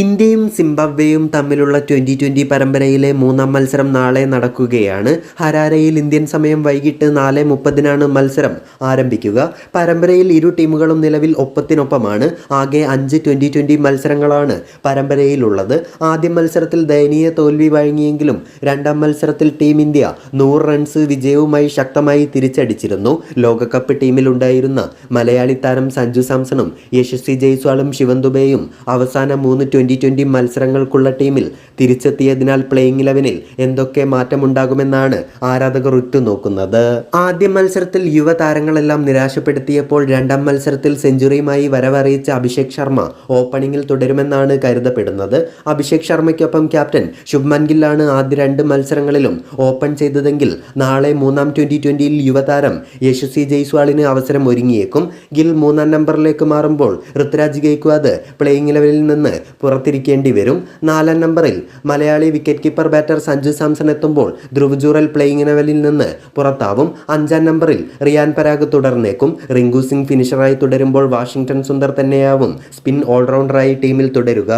ഇന്ത്യയും സിംബാബ്വേയും തമ്മിലുള്ള twenty twenty പരമ്പരയിലെ മൂന്നാം മത്സരം നാളെ നടക്കുകയാണ്. ഹരാരയിൽ ഇന്ത്യൻ സമയം വൈകിട്ട് നാല് മുപ്പതിനാണ് മത്സരം ആരംഭിക്കുക. പരമ്പരയിൽ ഇരു ടീമുകളും നിലവിൽ ഒപ്പത്തിനൊപ്പമാണ്. ആകെ അഞ്ച് ട്വന്റി ട്വന്റി മത്സരങ്ങളാണ് പരമ്പരയിലുള്ളത്. ആദ്യ മത്സരത്തിൽ ദയനീയ തോൽവി വഴങ്ങിയെങ്കിലും രണ്ടാം മത്സരത്തിൽ ടീം ഇന്ത്യ നൂറ് റൺസ് വിജയവുമായി ശക്തമായി തിരിച്ചടിച്ചിരുന്നു. ലോകകപ്പ് ടീമിലുണ്ടായിരുന്ന മലയാളി താരം സഞ്ജു സാംസണും യശസ്വി ജയ്സ്വാളും ശിവൻ ദുബെയും അവസാന മൂന്ന് ട്വന്റി ട്വന്റി മത്സരങ്ങൾക്കുള്ള ടീമിൽ തിരിച്ചെത്തിയതിനാൽ പ്ലേയിങ് ഇലവനിൽ എന്തൊക്കെ മാറ്റമുണ്ടാകുമെന്നാണ് ആരാധകർ ഉറ്റുനോക്കുന്നത് ആദ്യ മത്സരത്തിൽ യുവതാരങ്ങളെല്ലാം നിരാശപ്പെടുത്തിയപ്പോൾ രണ്ടാം മത്സരത്തിൽ സെഞ്ചുറിയുമായി വരവറിയിച്ച അഭിഷേക് ശർമ്മ ഓപ്പണിംഗിൽ തുടരുമെന്നാണ് കരുതപ്പെടുന്നത്. അഭിഷേക് ശർമ്മയ്ക്കൊപ്പം ക്യാപ്റ്റൻ ശുഭ്മൻ ഗില്ലാണ് ആദ്യ രണ്ട് മത്സരങ്ങളിലും ഓപ്പൺ ചെയ്തതെങ്കിൽ നാളെ മൂന്നാം ട്വന്റി ട്വന്റിയിൽ യുവതാരം യശസ്വി ജയ്സ്വാളിന് അവസരം ഒരുങ്ങിയേക്കും. ഗിൽ മൂന്നാം നമ്പറിലേക്ക് മാറുമ്പോൾ ഋത്രാജ് ഗെയ്ക്വാദ് പ്ലേയിങ് ലെവലിൽ നിന്ന് പുറത്തിരിക്കേണ്ടി വരും. നാലാം നമ്പറിൽ Malayali wicket keeper batter Sanju Samson എത്തുമ്പോൾ ധ്രുവ് ജൂറൽ പ്ലേയിങ് ലെവലിൽ നിന്ന് പുറത്താവും. അഞ്ചാം നമ്പറിൽ റിയാൻ പരാഗ് തുടർന്നേക്കും. റിങ്കു സിംഗ് ഫിനിഷറായി തുടരുമ്പോൾ വാഷിംഗ്ടൺ സുന്ദർ തന്നെയാവും. സ്പിൻ ഓൾറൗണ്ടറായി ടീമിൽ തുടരുക.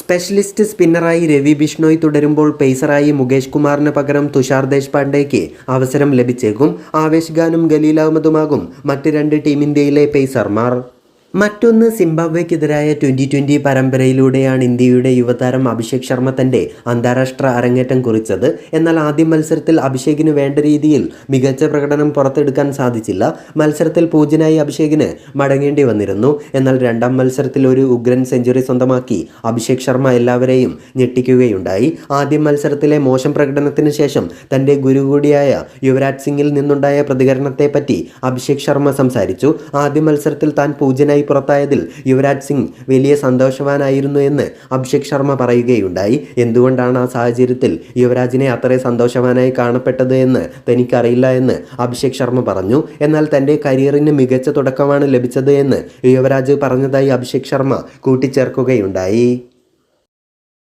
സ്പെഷ്യലിസ്റ്റ് സ്പിന്നറായി രവി ബിഷ്ണോയ് തുടരുമ്പോൾ പേസറായി മുകേഷ് കുമാറിന് പകരം തുഷാർ ദേശ്പാണ്ഡേക്ക് അവസരം ലഭിച്ചേക്കും. ആവേശ് ഖാനും ഗലീൽ അഹമ്മദുമാകും മറ്റ് രണ്ട് ടീം ഇന്ത്യയിലെ പേസർമാർ മറ്റൊന്ന് സിംബാബ്വേക്കെതിരായ ട്വന്റി ട്വന്റി പരമ്പരയിലൂടെയാണ് ഇന്ത്യയുടെ യുവതാരം അഭിഷേക് ശർമ്മ തന്റെ അന്താരാഷ്ട്ര അരങ്ങേറ്റം കുറിച്ചത്. എന്നാൽ ആദ്യ മത്സരത്തിൽ അഭിഷേകിന് വേണ്ട രീതിയിൽ മികച്ച പ്രകടനം പുറത്തെടുക്കാൻ സാധിച്ചില്ല. മത്സരത്തിൽ പൂജ്യനായി അഭിഷേകിന് മടങ്ങേണ്ടി വന്നിരുന്നു. എന്നാൽ രണ്ടാം മത്സരത്തിൽ ഒരു ഉഗ്രൻ സെഞ്ചുറി സ്വന്തമാക്കി അഭിഷേക് ശർമ്മ എല്ലാവരെയും ഞെട്ടിക്കുകയുണ്ടായി. ആദ്യ മത്സരത്തിലെ മോശം പ്രകടനത്തിന് ശേഷം തന്റെ ഗുരു കൂടിയായ യുവരാജ് സിംഗിൽ നിന്നുണ്ടായ പ്രതികരണത്തെപ്പറ്റി അഭിഷേക് ശർമ്മ സംസാരിച്ചു. ആദ്യ മത്സരത്തിൽ താൻ പൂജ്യനായി പുറത്തായതിൽ യുവരാജ് സിംഗ് വലിയ സന്തോഷവാനായിരുന്നു എന്ന് അഭിഷേക് ശർമ്മ പറയുകയുണ്ടായി. എന്തുകൊണ്ടാണ് ആ സാഹചര്യത്തിൽ യുവരാജിനെ അത്ര സന്തോഷവാനായി കാണപ്പെട്ടത് എന്ന് തനിക്കറിയില്ല എന്ന് അഭിഷേക് ശർമ്മ പറഞ്ഞു. എന്നാൽ തന്റെ കരിയറിന് മികച്ച തുടക്കമാണ് ലഭിച്ചത് എന്ന് യുവരാജ് പറഞ്ഞതായി അഭിഷേക് ശർമ്മ കൂട്ടിച്ചേർക്കുകയുണ്ടായി.